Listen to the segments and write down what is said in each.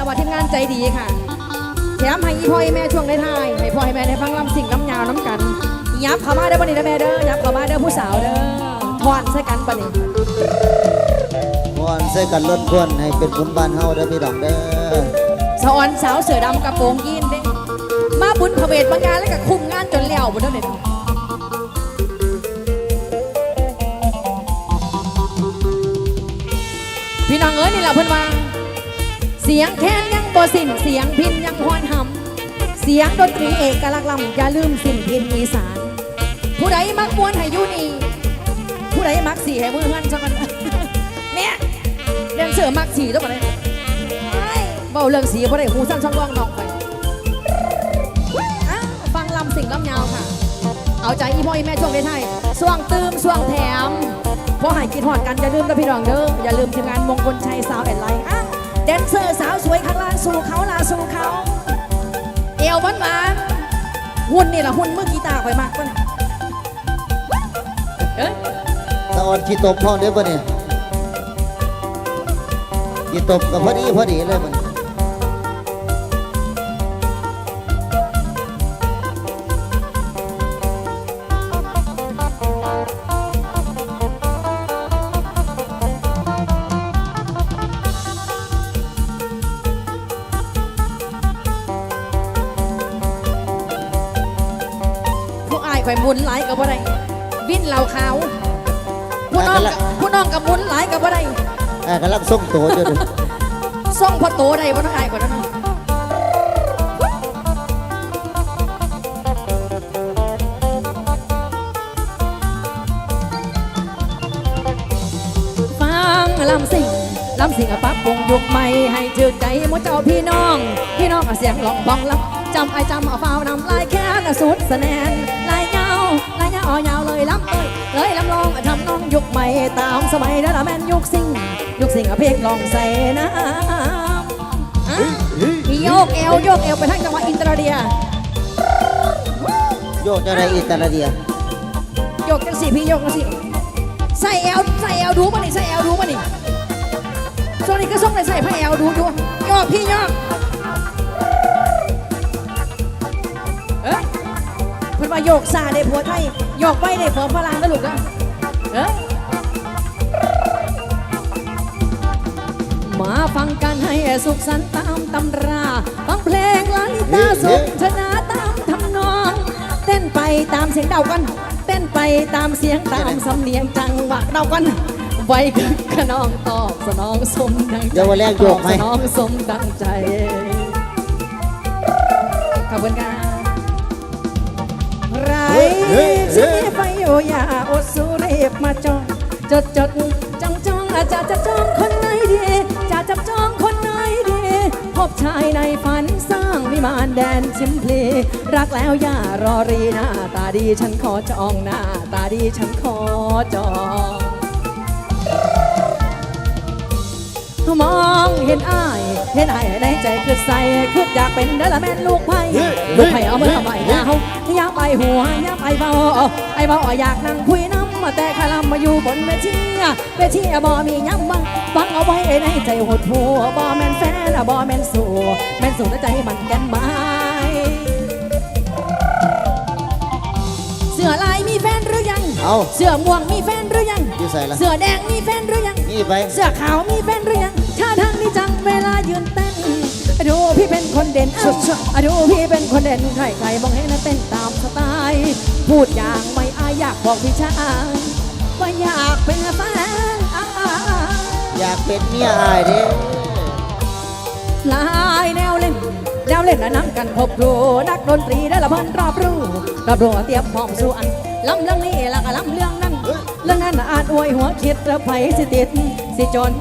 แต่ว่าทีมงานใจดีค่ะแถมให้อีพ่อให้แม่ช่วงได้ทายให้พ่อให้แม่ได้ฟังลำสิ่งลำยาวน้ำกัน ยับเข้ามาเด้อบันนี้นะแม่เด้อยับเข้ามาเด้อผู้สาวเด้อทอนใส่กันบันนี้ม่วนใส่กันล้นพ้วนให้เป็นบุญบ้านเฮาเด้อพี่น้องเด้อสะออนสาวเสือดำกระโปรงยีนเด้มาบุญพระเวทบางงานแล้วก็คุมงานจนแล้วบนนั้นเด้พี่น้องเอ้ยนี่แหละเพิ่นว่าเสียงแค้นยังบ่สิ้นเสียงพินยังฮอนหำเสียงดนตรีเอกลักษณ์ลำอย่าลืมสิ้นพินอีสาน ผู้ใดมักมวนให้ยู่นี่ผู้ใดมักสีให้มือหันสักกันเนี่ยเรียนเสือมักสีต้องมาเลยเบาเรื่องสีบ่ได้หูสั้นช่องว่องนอกไปฟังลำสิ่งลำยาวค่ะ เอาใจอีพ่ออีแม่ช่วงได้ไทยส่วงตืมส่วงแถมพอหายกินหอดกันอย่าลืมนะพี่น้องเด้ออย่าลืมทีมงานมงคลชัยสาวแอนไลน์ ดนเซอร์สาวสวยข้างล่างสู่เขาลาสู่เขา เอวหวานหวานๆหุ่นนี่แหละหุ่นเมื่อกี้ตาคอยมากกว่านะเอ้ยตะออนที่ตบพ่อเด้อบ่เนี่ยที่ตบก็พอดีพอดีเลยมัน ข่อยหมุนหลายกับบ่ได้วินเหล่าขาวผู้น้องกับผู้น้องกับหมุนหลายกับบ่ได้อ่ากำลังส่งตัวอยู่เด้อส่งพอโตได้บ่ต้องอายกว่านั้นฟังลำสิ่งลำสิ่งอะปักปรุงยุคใหม่ให้จืดใจหมดเจ้าพี่น้อง พี่น้องอะเสียงหลองบองลับจำไอจำเอาฟ้าวนำลายแค่นสุดสะแนนลาย อ่อยาวเลยลำเอ้ยเลยลำลองอะทำน้องยุคใหม่ตามสมัยนั้นอะแม่นยุคสิ่งยุคสิ่งอะเพลงลองใส่น้ำอะโยกเอวโยกเอวไปทางจังหวัดอินเตอร์เดีย โยกจะได้อิตาเดียโยกจังสิพี่โยกจังสิใส่เอวใส่เอวดูมานี่ใส่เอวดูมานี่ช่วงนี้ก็ส่งเลยใส่ผ้าเอวดูดูโยกพี่โยกเอ้ยเพิ่นว่าโยกซาได้ผัวไทยโยกไปได้ผัวฝรั่งนะลูกนะเอ้ยมาฟังกันให้สุขสันต์ตามตำรา ฟังเพลงลาลิตาสุขชนะตามทำนอง เต้นไปตามเสียงเดากัน เต้นไปตามเสียงตามสำเนียงจังหวะเดากันไว้คึกขนองตอบสนองสมดังใจเดี๋ยววันแรกโยกไหม ตอบสนองสมดังใจขอบคุณค่ะไร ชี้ไฟโอยาอดสูเรียบมาจองจดจดจ้องจ้องอาจจะจะจ้องคนไหนดีจะจับจ้องคนไหนดีพบชายในฝันสร้างวิมานแดนชิมพลีรักแล้วอย่ารอรีหน้าตาดีฉันขอจองหน้าตาดีฉันขอจอง มองเห็นอ้าย เห็นอ้ายในใจคือใส่คืออยากเป็นเดลแมนลูกไผ่ลูกไผ่เอามือเอาใบยาวอยากไปหัวอยากไปเบาไอ้เบาอยากนั่งคุยน้ำมาแต่คลำมาอยู่บนเวทีเวทีบ่มีย้ำบังฟังเอาไว้ในใจหดหัวบ่แม่นแฟนบ่แม่นสู่แม่นสู่ในใจมันแก่นไม้เสือลายมีแฟนหรือยังเอาเสือม่วงมีแฟนหรือยังอยู่ใส่ละเสือแดงมีแฟนหรือยังนี่ไปเสื้อขาวมีแฟนหรือยัง ท่าทางนี้จังเวลายืนเต้นดูพี่เป็นคนเด่นเอ้าอะดูพี่เป็นคนเด่นใครใครๆมองเห็นนะเต้นตามสไตล์พูดอย่างไม่อายอยากบอกพี่ชายว่าอยากเป็นแฟนอ่าอยากเป็นเมียอายเด้หลายแนวเล่นแนวเล่นและน้ำกันครบครูนักดนตรีได้ละเพันรอบรู้รอบรู้เตรียมพร้อมสู่อันลำเรื่องนี้แล้วก็ลำเรื่องนั้นเรื่องนั้นน่ะอาจอวยหัวคิดระไผสิติดสิจน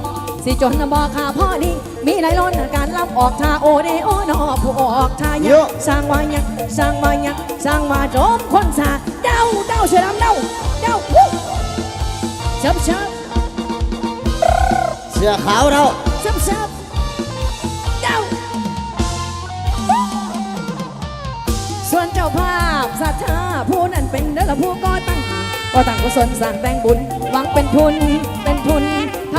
สิจนน่ะบอกข่าพ่อดี มีหลายล้นการลำออกทาโอเดโอนอผู้ออกทายักสร้างมายักสร้างมายักสร้างมาโจมคนสาเด้าเด้าเสือดำเด้าเด้าวู้เชิบเชิบเสื้อขาวเราเชิบเชิบเด้าส่วนเจ้าภาพศรัทธาผู้นั้นเป็นเด้อละผู้ก่อตั้งก็ต่างกุศลสร้างแต่งบุญหวังเป็นทุนเป็นทุน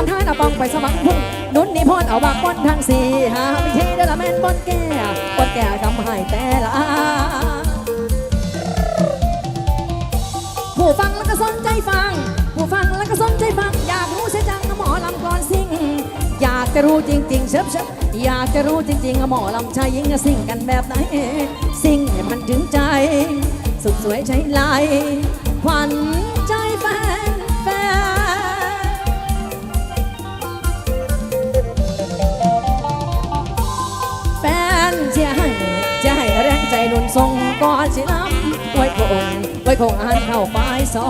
ทำท่านเอาปองไปสมัครพุ่งนุ่นนิพนธ์เอาบากป้นทางสี่หาวิธีนบนแก้วบนแก้วทำให้แต่ละผู้ฟังแล้วก็สนใจฟัง ผู้ฟังแล้วก็สนใจฟัง อยากรู้เสียจังหมอลำก่อนสิ่งอยากจะรู้จริงๆเชิบเชิบอยากจะรู้จริงๆหมอลำชายหญิงสิ่งกันแบบไหนสิ่งให้มันถึงใจ สุดสวยใช้ลายขวัน นส่งก่อนสิลำไว้คงไว้คงอ่านเข้าไปสอ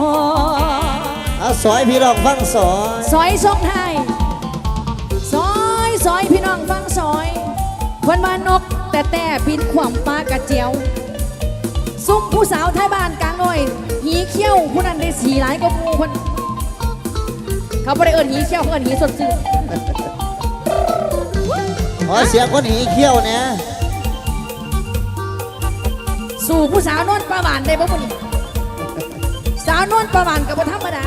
เอาสอยพี่น้องฟังสอยซอยส่งให้ซอยซอยพี่น้องฟังซอยคนบ้านนกแต่แต่บินขวามปลากระเจียว ซุ่มผู้สาวไทยบ้านกลางหน่อยหีเขี้ยวผู้นั้นได้สีหลายก็มูคนเขาไม่ได้เอิญหีเขี้ยวเขาเอิญหีสดชื่นขอเสียงคนหีเขี้ยวเนี่ย สู่ผู้สาวนวลประบานได้บ่บุญสาวนวลประบานกับบ่ธรรมดา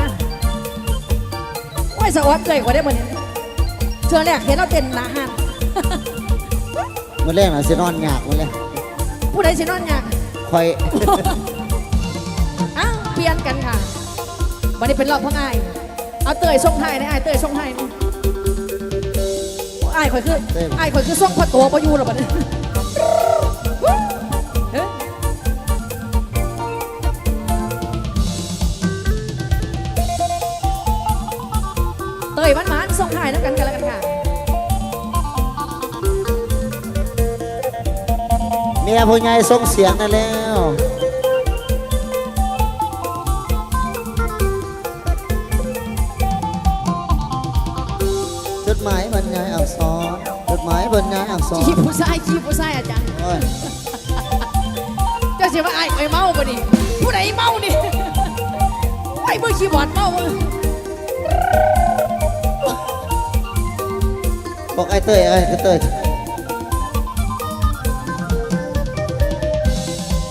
โอ้ยสะอดเกยกว่าได้บ่เนี่ยเชื่อแรกเห็นเราเต้นหนาหันมันแรกน่ะสินอนยากมันเลยผู้ใดสินอนอยากคอยอ้าวเปลี่ยนกันค่ะวันนี้เป็นรอบพ่ออ้ายเอาเตยส่งไทายนะอ้ายเตยส่งไทายนี่อ้ายข่อยคืออ้ายข่อยคือส่งพอตัวบ่อยู่หรอกบัดนี้เทายน้ำกันกันแล้วกันค่ะ เมียผู้ใหญ่ส่งเสียงนั่นแล้วจดหมายบรรยายอักษรจดหมายบรรยายอักษรขี้ผู้ชายขี้ผู้ชายอาจารย์โอ้ยเจ้าเสียว่าไอ้ไอ้เมาปะนี่ผู้ใดเมานี่ไอ้เมื่อขี้บอดเมาเว้ย บอกไอ้เต้ยไอ้เต้ย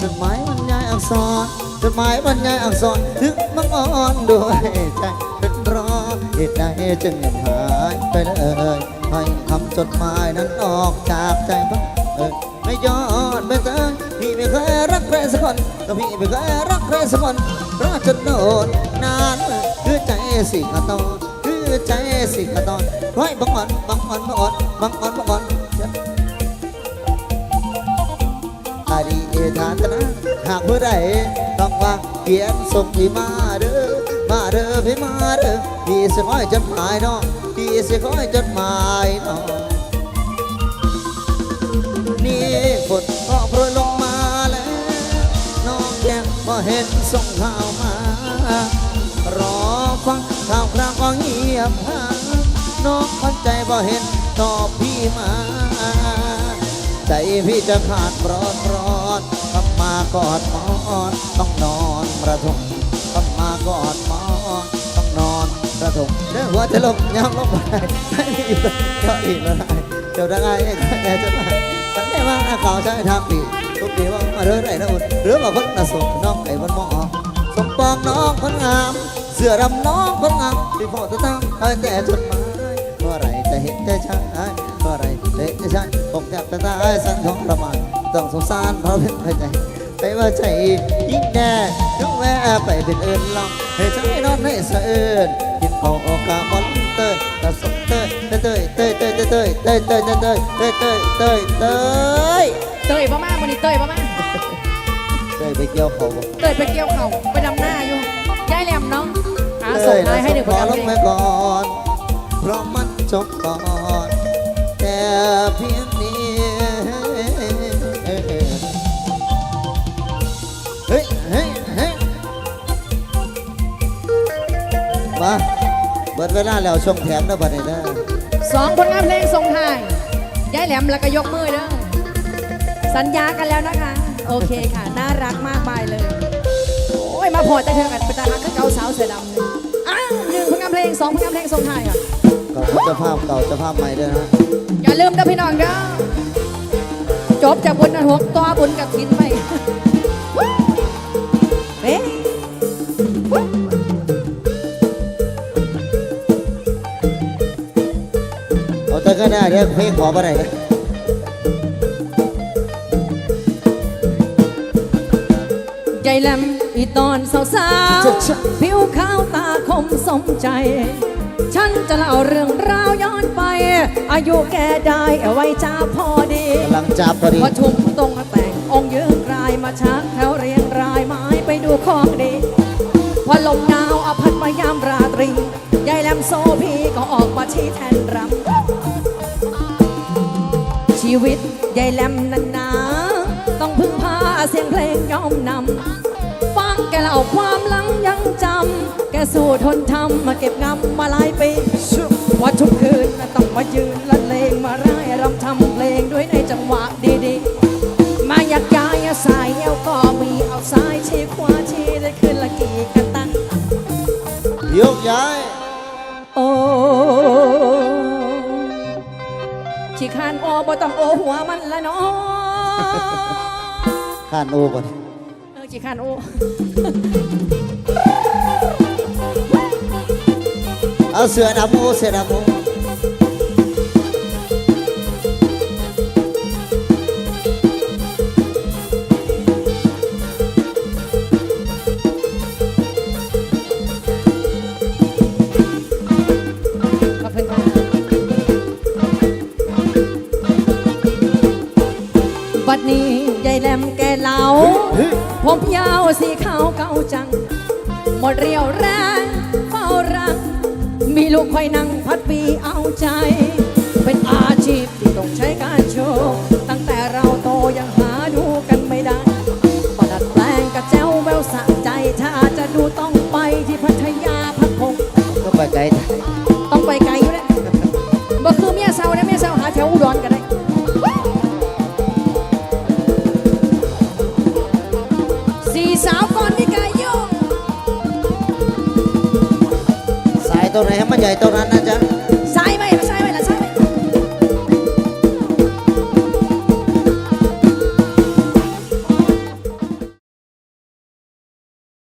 จดหมายบรรยายอักษรจดหมายบรรยายอักษรถึงมังอ่อนด้วยใจเป็นรอเหตุใดจึงยังหายไปเลยให้คำจดหมายนั้นออกจากใจบ้างเออไม่ยอดไม่เจอพี่ไม่เคยรักใครสักคนก็พี่ไม่เคยรักใครสักคนเพราะจนโดนนานคือใจสิกระตอน คือใจสิกระตอนคอยบังอ่อนบังอ่อนบังอ่อนบังอ่อนบังอ่อนจะอาดีเอทานนะหากผู้ใดต้องว่าเขียนส่งพี่มาเด้อมาเด้อพี่มาเด้อพี่สิคอยจดหมายน้องพี่สิคอยจดหมายน้องนี่ฝนก็โปรยลงมาแล้วน้องแก้มก็เห็นส่งข่าวมารอ บหาน้องคนใจบ่เห็นตอบพี่มา ใจพี่จะขาดร้อนร้อนกลับมากอดหมอนต้องนอนประทมกลับมากอดหมอนต้องนอนประทมเรื่องหัวจะลงยังลงไปไม่มีก็อีกแล้วได้เดี๋ยวได้ไงแน่จะมาฉันได้ว่าเขาใช้ทางดีทุกทีว่ามาเรื่อยนะอุ่นหรือว่าคนน่ะสมน้องไอ้บนหมอสมปองน้องคนงาม สื้อดำน้องคนงามที่พ่อจะตั้งคอยแต่จดหมายเมื่อไรจะเห็นใจชายเมื่อไรจะเห็นใชายผมแทบจะตายสั่นของประมาณต้องสงสารเพราะเป็นใจ ไปว่าใจยิ่งแน่ถึงแม้ไปเป็นเอินลองให้ใจนอนให้สะเอินกินของโอกาบอลเตยกระสมเตยเตยเตยเตยเตยเตยเตยเตยเตยเตยเตยเตยเตยเตยเตยบ่มาวันนี้เตยบ่มาเตยไปเกี่ยวเขาเตยไปเกี่ยวเขาไปดำหน้าอยู่ ส่งนายให้หนึ่งขคนอเอาลเพงลไปงก่อนเพราะมันจบก่อนแต่เพียงนี้เฮ้ยเฮ้ยเฮ้ยมาเบิดเวลาแล้วช่วงแถมแล้วบัดนี้นะสองผลงานเพลงส่งท้ายย้ายแหลมแล้วก็ยกมือเด้อสัญญากันแล้วนะคะ โอเคค่ะ น่ารักมากมายเลย โอ้ย มาพอแต่เธอกันเป็นตาฮักคือเกาสาวเสือดำเลยอ้าวหนึ่ งสองผลงานเพลงส่งท้ายอะเจ้าภาพเก่าเจ้าภาพใหม่ด้วยนะอย่าลืมกับพี่น้องเด้อจบจากบนนั้นหกตัวบนกับทินไปเอ๊ะเอาแต่ก็ได้เรียกเพลงขอไปไหนใจลำ อีตอนสาวสาวๆผิวขาวตาคมสมใจ ฉันจะเล่าเรื่องราวย้อนไป อายุแกได้ไว้จ้าพอดีกำลังจับพอดีพอชุมตรงแต่งองค์ยืนรายมาชักแถวเรียงรายไม้ไปดูของดี พอลมหนาวอพัดมายามราตรียายแหลมโซพีก็ออกมาชี้แทนรำชีวิตยายแหลมนั้นนาต้องพึ่งพาเสียงเพลงยอมนำฟัง แกเล่าความหลังยังจำ แกสู้ทนทำมาเก็บงำมาหลายปีว่าทุกคืนน่ะต้องมายืนละเลงมาร่ายรำทำเพลงด้วยในจังหวะดีๆ มาอยากย้ายสายเอวก็มีเอาซ้ายชี้ขวาชี้ได้ขึ้นละกี่กระตังยกย้าย โอ้ขี้คร้านโอบ่ต้องโอหัวมันละเนาะข้านโอก่ อนเออขี้คร้านโอเอาเสือดำโอเสือดำโอขอบคุณค่ะบัดนี้ยายแหลมแกเหลาเฮ้ย ผมยาวสีขาวเก่าจัง หมดเรียวแรงเฝ้ารัก มีลูกคอยนั่งพัดปีเอาใจ เป็นอาชีพที่ต้องใช้การโชว์ตั้งแต่เราโตยังหาดูกันไม่ได้ประดัดแปลงกระเจ้าแววสะใจ ถ้าจะดูต้องไปที่พัทยาพักพงก็ไปไกลต้องไปไกลอยู่เลยบ่คือเมียเศร้าได้เมียเศร้า งสายตร